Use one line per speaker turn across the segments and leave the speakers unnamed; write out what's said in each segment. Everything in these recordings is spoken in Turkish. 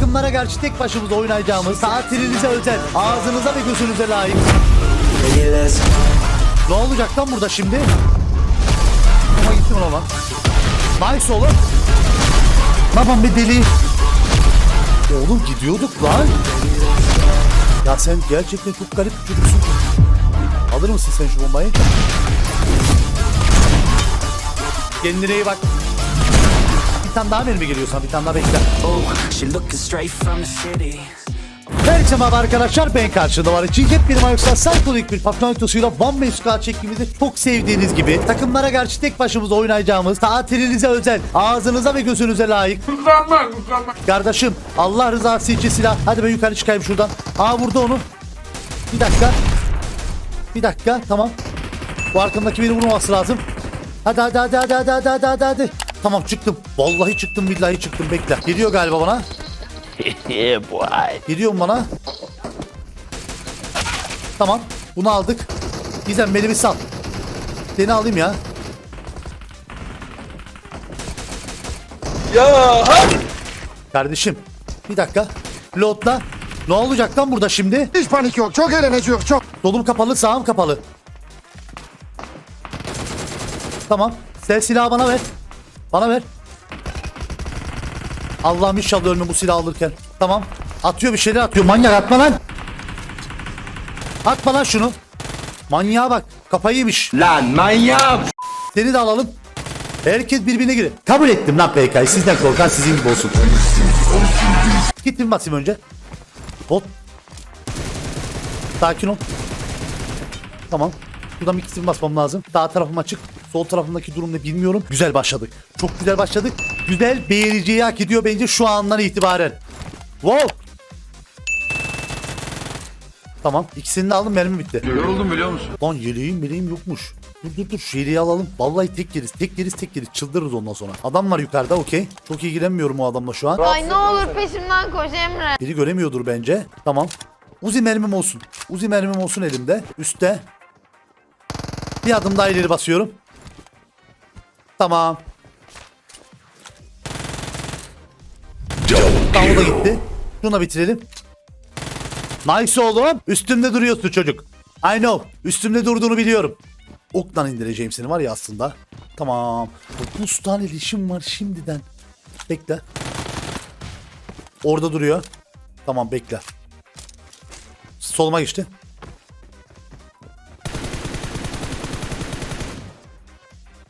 Takımlara karşı tek başımıza oynayacağımız tatilinize özel, ağzınıza ve gözünüze layık. Ne olacak lan burada şimdi? Ama gittim lan. Nice oğlum. Babam bir deli. Oğlum gidiyorduk lan. Ya sen gerçekten çok garip bir çocuksun. Alır mısın sen şu bombayı? Kendine iyi bak. Tane daha mermi geliyor sana. Bir tane daha bekle.
Oh, she looking straight from the city.
Herkese merhaba arkadaşlar ben karşıda var. İçin yepyeni Mayoksa Psycholik bir patronatosuyla One Man Squad çekimimizde çok sevdiğiniz gibi. Takımlara karşı tek başımıza oynayacağımız tatilinize özel ağzınıza ve gözünüze layık.
Mükemmel mükemmel.
Kardeşim Allah rızası için silah. Hadi ben yukarı çıkayım şuradan. Aa vurdu onu. Bir dakika. Bir dakika tamam. Bu arkamdaki beni vurmaması lazım Hadi hadi hadi hadi hadi hadi hadi hadi, hadi. Tamam çıktım Vallahi çıktım billahi çıktım bekle Geliyor galiba bana. Geliyor mu bana? Tamam. Bunu aldık. Gizem beni bir sal. Seni alayım ya.
Ya
Kardeşim. Bir dakika. Loadla. Ne olacak lan burada şimdi?
Hiç panik yok. Çok eğleneceğiz. Çok.
Solum kapalı, sağım kapalı. Tamam. Sen silahı bana ver. Bana ver. Allah'ım inşallah ölme bu silahı alırken. Tamam. Atıyor bir şeyler atıyor. Manyak atma lan. Atma lan şunu. Manyağa bak. Kafayı yemiş.
Lan manyağım.
Seni de alalım. Herkes birbirine girer. Kabul ettim lan PK'yı. Sizden korkan sizin gibi olsun. Gittim basayım önce. Bot. Sakin ol. Tamam. Buradan bir ikisini basmam lazım. Sağ tarafım açık. Sol tarafımdaki durum ne bilmiyorum. Güzel başladık. Çok güzel başladık. Güzel beğeniciyi hak ediyor bence şu andan itibaren. Wow. Tamam. ikisini de aldım mermi bitti.
yoruldum biliyor musun?
Lan yeleğim meleğim yokmuş. Dur dur dur şu yeleği alalım. Vallahi tek yeriz. Tek yeriz tek yeriz. Çıldırırız ondan sonra. Adam var yukarıda okey. Çok iyi giremiyorum o adamla şu an.
Ay ne olur peşimden koş Emre.
Biri göremiyordur bence. Tamam. Uzi mermim olsun. Uzi mermim olsun elimde. Üste. Bir adım daha ileri basıyorum. Tamam. Tamam o da gitti. Şunu da bitirelim. Nice oğlum. Üstümde duruyorsun çocuk. I know. Üstümde durduğunu biliyorum. Oktan indireceğim seni var ya aslında. Tamam. 9 tane dişim var şimdiden. Bekle. Orada duruyor. Tamam bekle. Soluma geçti.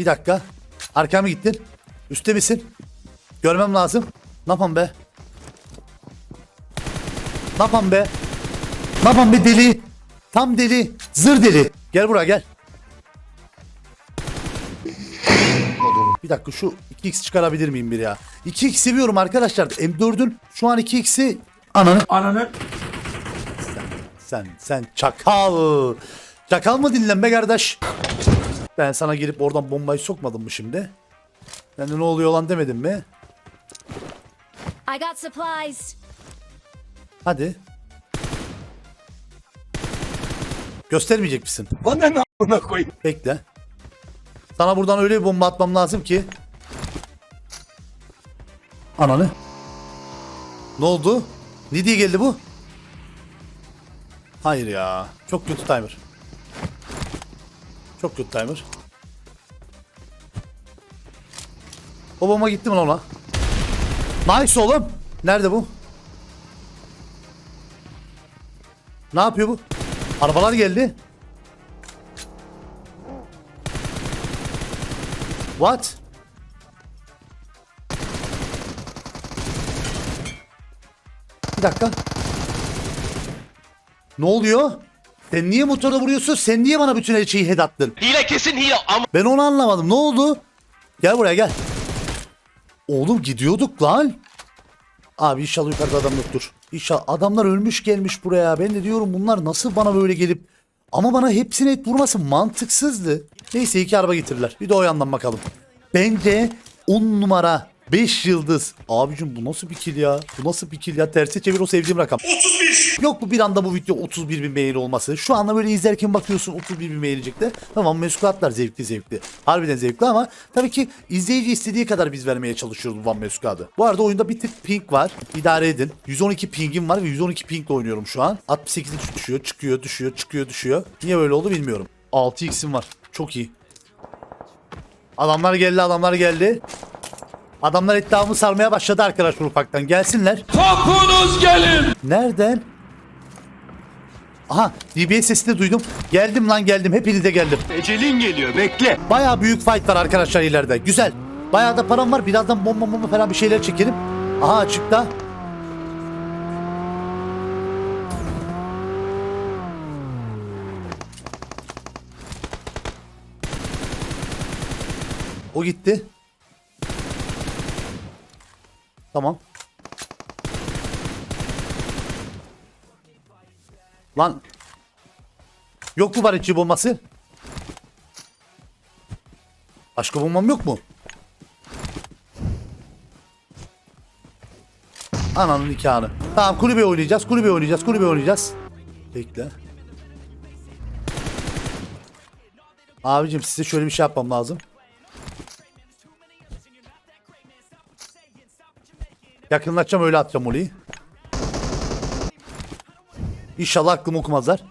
Bir dakika. Arkaya mı gittin? Üste misin? Görmem lazım. Ne yapam be? Ne yapam be? Ne yapam be deli? Tam deli. Zır deli. Gel buraya gel. Bir dakika şu 2x çıkarabilir miyim bir ya? 2x seviyorum arkadaşlar. M4'ün şu an 2x'i ananı
Ananı.
sen sen çakal. Çakal mı dinlen be kardeş? Ben sana gelip oradan bombayı sokmadım mı şimdi? Ben de ne oluyor lan demedim mi?
I got supplies.
Hadi. Göstermeyecek misin?
Bana ne amına koyayım?
Bekle. Sana buradan öyle bir bomba atmam lazım ki. Ananı. Ne oldu? Ne diye geldi bu? Hayır ya. Çok kötü timer. Çok kötü timer. O bomba gitti mi lan ona? Nice oğlum. Nerede bu? Ne yapıyor bu? Arabalar geldi. What? Bir dakika. Ne oluyor? Sen niye motora vuruyorsun? Sen niye bana bütün her şeyi head attın?
Hile kesin hile ama.
Ben onu anlamadım. Ne oldu? Gel buraya gel. Oğlum gidiyorduk lan. Abi inşallah yukarıda adam yoktur. İnşallah adamlar ölmüş gelmiş buraya. Ben de diyorum bunlar nasıl bana böyle gelip ama bana hepsini et vurması mantıksızdı. Neyse iki araba getirdiler. Bir de o yandan bakalım. Bence 10 numara 5 yıldız. Abicim bu nasıl bir kill ya? Bu nasıl bir kill ya? Terse çevir o sevdiğim rakam. 31. Yok mu bir anda bu video 31 bin beğeni olması? Şu anda böyle izlerken bakıyorsun 31 bin beğenecek de. Tamam meskatlar zevkli zevkli. Harbiden zevkli ama tabii ki izleyici istediği kadar biz vermeye çalışıyoruz bu Van Mesukadı. Bu arada oyunda bir tık ping var. İdare edin. 112 pingim var ve 112 pingle oynuyorum şu an. 68'e düşüyor, çıkıyor, düşüyor, çıkıyor, düşüyor. Niye böyle oldu bilmiyorum. 6x'im var. Çok iyi. Adamlar geldi, adamlar geldi. Adamlar iddiamı sarmaya başladı arkadaşlar ufaktan. Gelsinler.
Topunuz gelin.
Nereden? Aha DBS sesini duydum. Geldim lan geldim. Hepinize geldim.
Ecelin geliyor bekle.
Baya büyük fight var arkadaşlar ileride. Güzel. Baya da param var. Birazdan bomba bomba falan bir şeyler çekelim. Aha açıkta. O gitti. Tamam. Lan. Yok mu barışçı bombası? Başka bombam yok mu? Ananın nikahını. Tamam kulübe oynayacağız, kulübe oynayacağız, kulübe oynayacağız. Bekle. Abicim size şöyle bir şey yapmam lazım. Yakınlaşacağım öyle atacağım orayı. İnşallah aklımı okumazlar.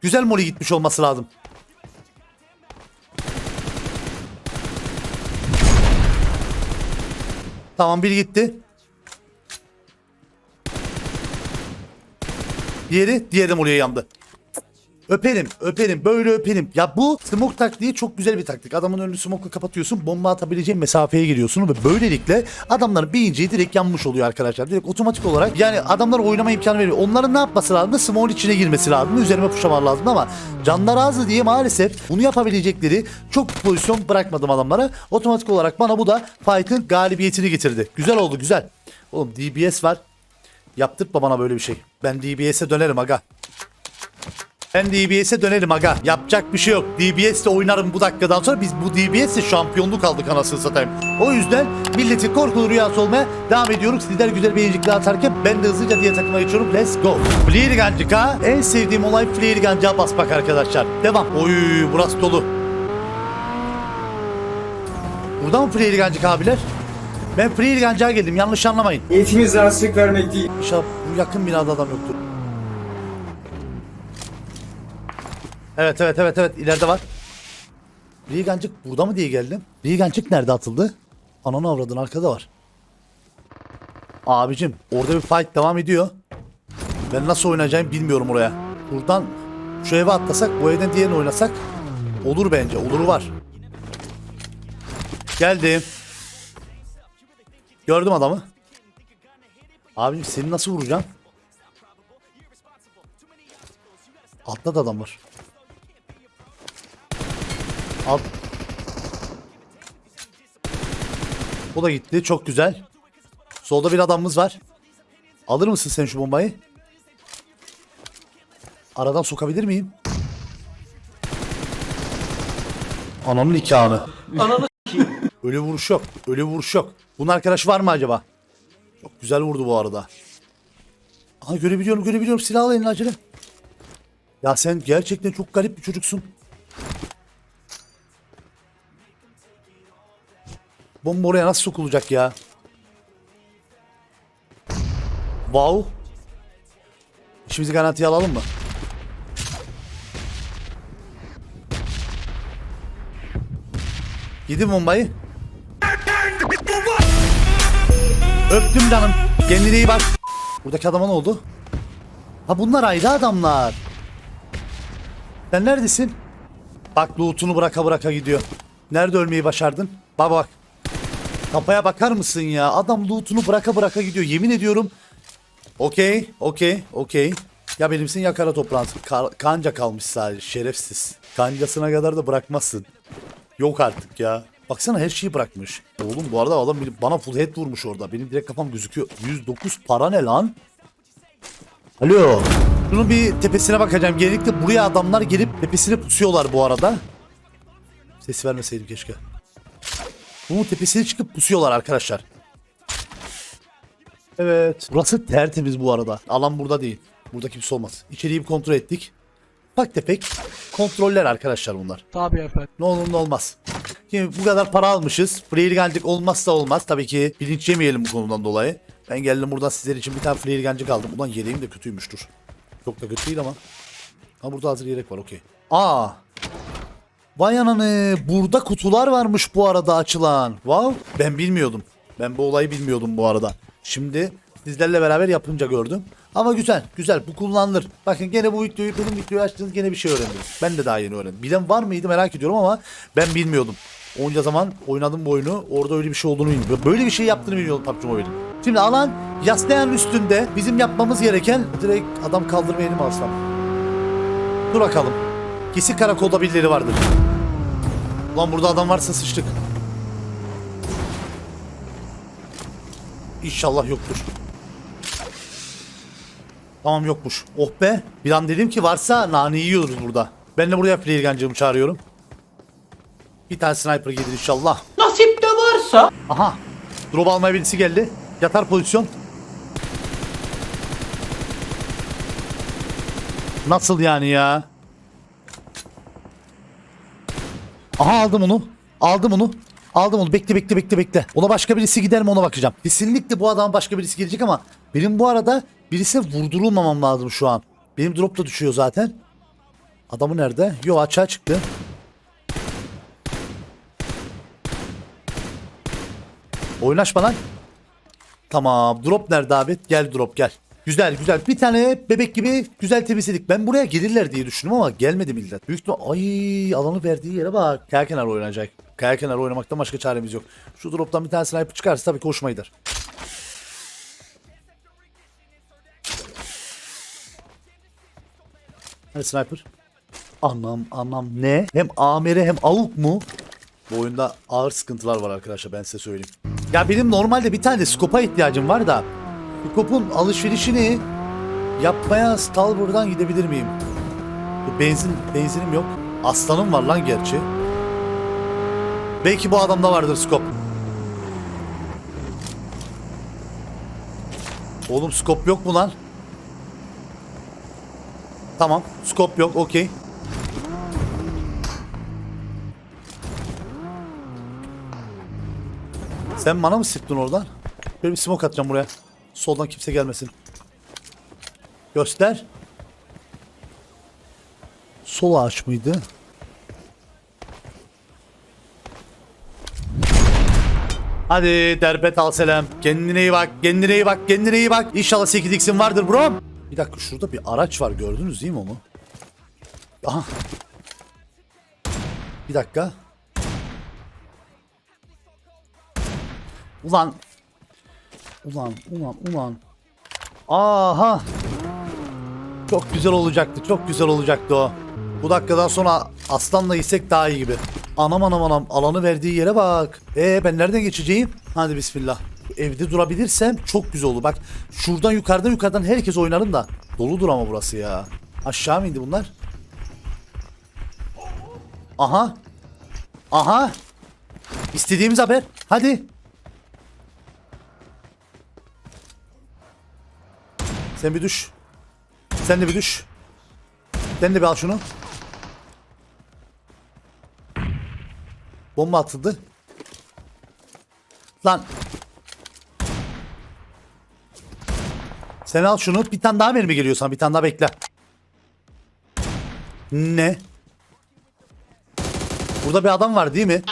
Güzel moli gitmiş olması lazım. Tamam biri gitti. Diğeri, diğeri moliye yandı. Öperim, öperim, böyle öperim. Ya bu smoke taktiği çok güzel bir taktik. Adamın önünü smoke'la kapatıyorsun, bomba atabileceğin mesafeye giriyorsun ve böylelikle adamların bir inceyi direkt yanmış oluyor arkadaşlar. Direkt otomatik olarak yani adamlar oynama imkanı veriyor. Onların ne yapması lazım? Smoke'un içine girmesi lazım. Üzerime puşamar lazım ama canlar azı diye maalesef bunu yapabilecekleri çok pozisyon bırakmadım adamlara. Otomatik olarak bana bu da fight'ın galibiyetini getirdi. Güzel oldu, güzel. Oğlum DBS var. Yaptırtma bana böyle bir şey. Ben DBS'e dönerim aga. Ben DBS'e dönerim aga. Yapacak bir şey yok. DBS'le oynarım bu dakikadan sonra. Biz bu DBS'le şampiyonluk aldık anasını satayım. O yüzden milletin korkulu rüyası olmaya devam ediyoruz. Sizler güzel beğenicikler atarken ben de hızlıca diye takıma geçiyorum. Let's go. Flirgancık'a en sevdiğim olay Flirgancık'a basmak arkadaşlar. Devam. Oy burası dolu. Burada mı Flirgancık abiler? Ben Flirgancık'a geldim yanlış anlamayın.
Niyetimiz rahatsızlık vermek değil.
İnşallah bu yakın binada adam yoktur. Evet evet evet evet ileride var. Ligancık burada mı diye geldim. Ligancık nerede atıldı? Ananı avradın arkada var. Abicim orada bir fight devam ediyor. Ben nasıl oynayacağımı bilmiyorum oraya. Buradan şu eve atlasak bu evden diğerini oynasak olur bence oluru var. Geldim. Gördüm adamı. Abim seni nasıl vuracağım? Da adam var. Alt. O da gitti. Çok güzel. Solda bir adamımız var. Alır mısın sen şu bombayı? Aradan sokabilir miyim? Ananın nikahını. Öyle vuruş yok. Öyle vuruş yok. Bunun arkadaşı var mı acaba? Çok güzel vurdu bu arada. Aha görebiliyorum görebiliyorum silahla elini acele. Ya sen gerçekten çok garip bir çocuksun. Bomba oraya nasıl sokulacak ya? Wow. İşimizi garantiye alalım mı? Yedi bombayı. Öptüm canım. Kendine iyi bak. Buradaki adama ne oldu? Ha bunlar ayrı adamlar. Sen neredesin? Bak loot'unu bıraka bıraka gidiyor. Nerede ölmeyi başardın? Bak bak. Kafaya bakar mısın ya? Adam loot'unu bıraka bıraka gidiyor. Yemin ediyorum. Okey, okey, okey. Ya benimsin ya kara toprağısın. Ka- kanca kalmış sadece. Şerefsiz. Kancasına kadar da bırakmazsın. Yok artık ya. Baksana her şeyi bırakmış. Oğlum bu arada adam bana full head vurmuş orada. Benim direkt kafam gözüküyor. 109 para ne lan? Alo. Şunun bir tepesine bakacağım. Genellikle buraya adamlar gelip tepesine pusuyorlar bu arada. Ses vermeseydim keşke. Bunun tepesine çıkıp pusuyorlar arkadaşlar. Evet. Burası tertemiz bu arada. Alan burada değil. Burada kimse olmaz. İçeriği bir kontrol ettik. Bak tefek kontroller arkadaşlar bunlar.
Tabii efendim.
Ne olur ne olmaz. Şimdi bu kadar para almışız. Free gancık olmazsa olmaz. Tabii ki bilinç yemeyelim bu konudan dolayı. Ben geldim buradan sizler için bir tane free gancık aldım. Ulan yeleğim de kötüymüştür. Çok da kötü değil ama. Ha burada hazır yelek var okey. Aa. Vay ananı. Burada kutular varmış bu arada açılan. Wow. Ben bilmiyordum. Ben bu olayı bilmiyordum bu arada. Şimdi sizlerle beraber yapınca gördüm. Ama güzel, güzel. Bu kullanılır. Bakın gene bu videoyu, benim videoyu açtınız gene bir şey öğrendim. Ben de daha yeni öğrendim. Bilen var mıydı merak ediyorum ama ben bilmiyordum. Onca zaman oynadım bu oyunu. Orada öyle bir şey olduğunu bilmiyorum. Böyle bir şey yaptığını bilmiyordum PUBG Mobile'in. Şimdi alan yaslayan üstünde bizim yapmamız gereken direkt adam kaldırma elimi alsam. Dur bakalım. Kesin karakolda birileri vardır. Ulan burada adam varsa sıçtık. İnşallah yoktur. Tamam yokmuş. Oh be. Bir an dedim ki varsa nane yiyoruz burada. Ben de buraya player gancığımı çağırıyorum. Bir tane sniper gelir inşallah.
Nasip de varsa.
Aha. Drop almaya birisi geldi. Yatar pozisyon. Nasıl yani ya? Aha aldım onu. Aldım onu. Aldım onu. Bekle bekle bekle bekle. Ona başka birisi gider mi ona bakacağım. Kesinlikle bu adam başka birisi gelecek ama benim bu arada birisine vurdurulmamam lazım şu an. Benim drop da düşüyor zaten. Adamı nerede? Yo açığa çıktı. Oynaşma lan. Tamam. Drop nerede abi? Gel drop gel. Güzel güzel. Bir tane bebek gibi güzel temizledik. Ben buraya gelirler diye düşündüm ama gelmedi millet. Büyük ihtimal ay alanı verdiği yere bak. Kaya kenarı oynayacak. Kaya kenarı oynamaktan başka çaremiz yok. Şu droptan bir tane sniper çıkarsa tabii ki hoşuma gider. Hadi sniper. Anam anam ne? Hem amere hem avuk mu? Bu oyunda ağır sıkıntılar var arkadaşlar ben size söyleyeyim. Ya benim normalde bir tane de skopa ihtiyacım var da skopun alışverişini yapmaya Stalber'dan gidebilir miyim? Benzin benzinim yok. Aslanım var lan gerçi. Belki bu adamda vardır skop. Oğlum skop yok mu lan? Tamam. Skop yok. Okey. Sen bana mı sıktın oradan? Böyle bir smoke atacağım buraya. Soldan kimse gelmesin. Göster. Sol ağaç mıydı? Hadi derbet al selam. Kendine iyi bak, kendine iyi bak, kendine iyi bak. İnşallah 8x'in vardır bro. Bir dakika şurada bir araç var gördünüz değil mi onu? Aha. Bir dakika. Ulan. Ulan, ulan, ulan. Aha. Çok güzel olacaktı, çok güzel olacaktı o. Bu dakikadan sonra aslanla gitsek daha iyi gibi. Anam anam anam alanı verdiği yere bak. Ee ben nereden geçeceğim? Hadi bismillah. Evde durabilirsem çok güzel olur. Bak şuradan yukarıdan yukarıdan herkes oynarım da. Doludur ama burası ya. Aşağı mı indi bunlar? Aha. Aha. İstediğimiz haber. Hadi. Sen bir düş. Sen de bir düş. Sen de bir al şunu. Bomba atıldı. Lan. Sen al şunu. Bir tane daha mermi geliyor sana. Bir tane daha bekle. Ne? Burada bir adam var değil mi?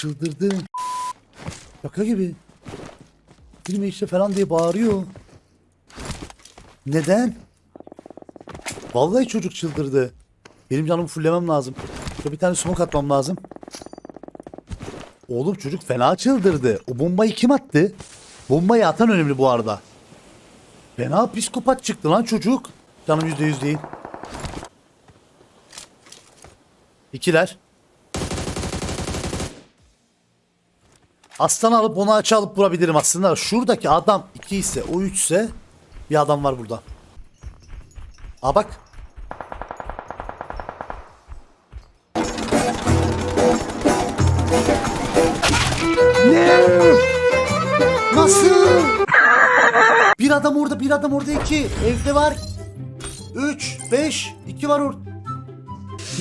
Çıldırdı. Şaka gibi. Bilme işte falan diye bağırıyor. Neden? Vallahi çocuk çıldırdı. Benim canımı fullemem lazım. Bir tane smoke atmam lazım. Oğlum çocuk fena çıldırdı. O bombayı kim attı? Bombayı atan önemli bu arada. Fena psikopat çıktı lan çocuk. Canım yüzde yüz değil. İkiler. Aslan alıp onu açı alıp vurabilirim aslında. Şuradaki adam 2 ise o 3 ise bir adam var burada. Aa bak. Ne? Nasıl? Bir adam orada, bir adam orada iki. Evde var. Üç, beş, iki var orada.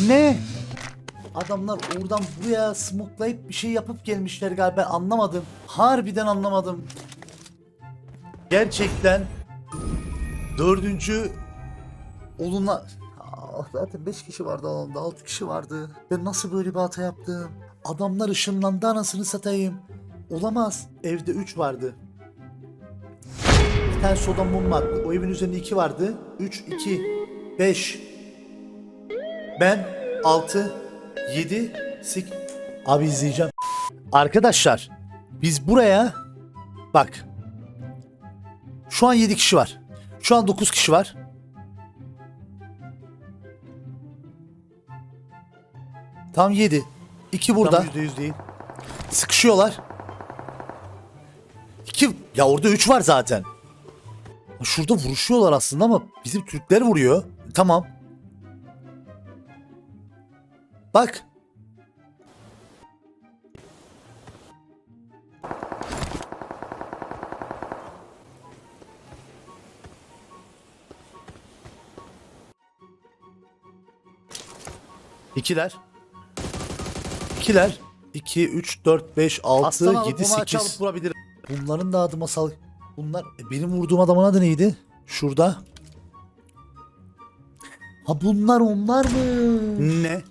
Ne? Adamlar oradan buraya smoklayıp bir şey yapıp gelmişler galiba anlamadım. Harbiden anlamadım. Gerçekten dördüncü oluna Aa, zaten 5 kişi vardı alanda 6 kişi vardı. Ben nasıl böyle bir hata yaptım? Adamlar ışınlandı anasını satayım. Olamaz. Evde 3 vardı. Bir tane soda mum vardı. O evin üzerinde 2 vardı. 3, 2, 5. Ben 6, 7, 8. Abi izleyeceğim. Arkadaşlar biz buraya bak. Şu an 7 kişi var. Şu an 9 kişi var. Tam 7. 2 burada. %100 değil. Sıkışıyorlar. 2 ya orada 3 var zaten. Şurada vuruşuyorlar aslında ama bizim Türkler vuruyor. Tamam. Bak. İkiler. İkiler. 2, 3, 4, 5, 6, 7, 8. vurabilir. Bunların da adı masal. Bunlar e, benim vurduğum adamın adı neydi? Şurada. Ha bunlar onlar mı? Ne?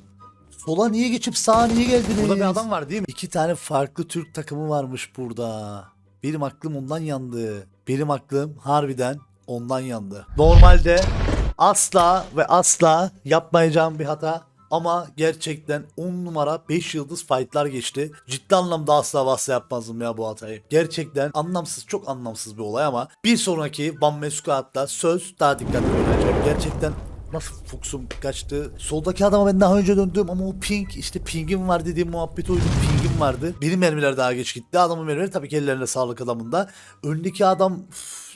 Sola niye geçip sağa niye geldiniz? Burada bir adam var değil mi? İki tane farklı Türk takımı varmış burada. Benim aklım ondan yandı. Benim aklım harbiden ondan yandı. Normalde asla ve asla yapmayacağım bir hata. Ama gerçekten 10 numara 5 yıldız fightlar geçti. Ciddi anlamda asla asla yapmazdım ya bu hatayı. Gerçekten anlamsız çok anlamsız bir olay ama bir sonraki Van Squad'da söz daha dikkatli oynayacağım. Gerçekten Nasıl fokusum kaçtı. Soldaki adama ben daha önce döndüm ama o ping işte pingim var dediğim muhabbet oydu. Pingim vardı. Benim mermiler daha geç gitti. Adamın mermileri tabii ki ellerine sağlık adamında. Öndeki adam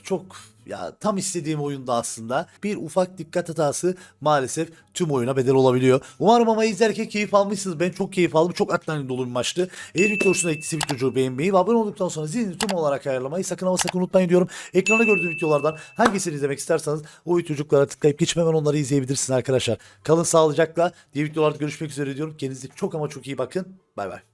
çok ya tam istediğim oyunda aslında. Bir ufak dikkat hatası maalesef tüm oyuna bedel olabiliyor. Umarım ama izlerken keyif almışsınız. Ben çok keyif aldım. Çok adrenalin dolu bir maçtı. Eğer video hoşuna gittiyse videoyu beğenmeyi ve abone olduktan sonra zilini tüm olarak ayarlamayı sakın ama sakın unutmayın diyorum. Ekranda gördüğüm videolardan hangisini izlemek isterseniz o videocuklara tıklayıp geçip onları izleyebilirsiniz arkadaşlar. Kalın sağlıcakla. Diğer videolarda görüşmek üzere diyorum. Kendinize çok ama çok iyi bakın. Bay bay.